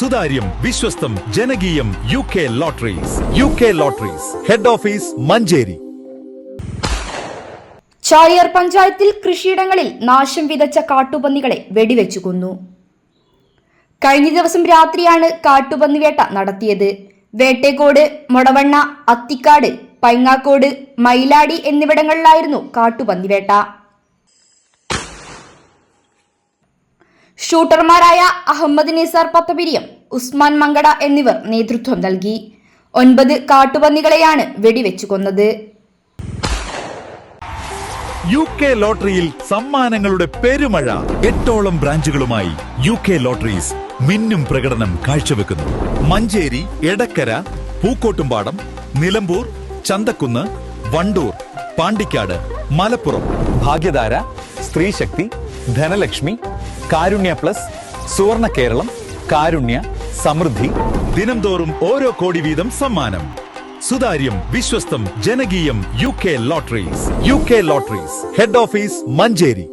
സുതാര്യം വിശ്വസ്തം ജനകീയം U K lotteries U K lotteries head office Manjeri. ചായർ പഞ്ചായത്തിൽ കൃഷിയിടങ്ങളിൽ നാശം വിതച്ച കാട്ടുപന്നികളെ വെടിവെച്ചു കൊന്നു. കഴിഞ്ഞ ദിവസം രാത്രിയാണ് കാട്ടുപന്നി വേട്ട നടത്തിയത്. വേട്ടേക്കോട് മൊടവണ്ണ അത്തിക്കാട് പൈങ്ങാക്കോട് മയിലാടി എന്നിവിടങ്ങളിലായിരുന്നു കാട്ടുപന്നി വേട്ട. ഷൂട്ടർമാരായ അഹമ്മദ് നിസാർ പത്തപിരിയം ഉസ്മാൻ മങ്കട എന്നിവർ നേതൃത്വം നൽകി. ഒൻപത് കാട്ടുപന്നികളെയാണ് വെടിവെച്ചു കൊന്നത് യു കെ ലോട്ടറിയിൽ സമ്മാനങ്ങളുടെ പെരുമഴ. എട്ടോളം ബ്രാഞ്ചുകളുമായി യു കെ ലോട്ടറീസ് മിന്നും പ്രകടനം കാഴ്ചവെക്കുന്നു. മഞ്ചേരി എടക്കര പൂക്കോട്ടുംപാടം നിലമ്പൂർ ചന്തക്കുന്ന് വണ്ടൂർ പാണ്ടിക്കാട് മലപ്പുറം ഭാഗ്യധാര സ്ത്രീശക്തി ധനലക്ഷ്മി കാരുണ്യ പ്ലസ് സുവർണ കേരളം കാരുണ്യ സമൃദ്ധി ദിനംതോറും ഓരോ കോടി വീതം സമ്മാനം. സുതാര്യം വിശ്വസ്തം ജനകീയം U K lotteries. U K lotteries. Head office Manjeri.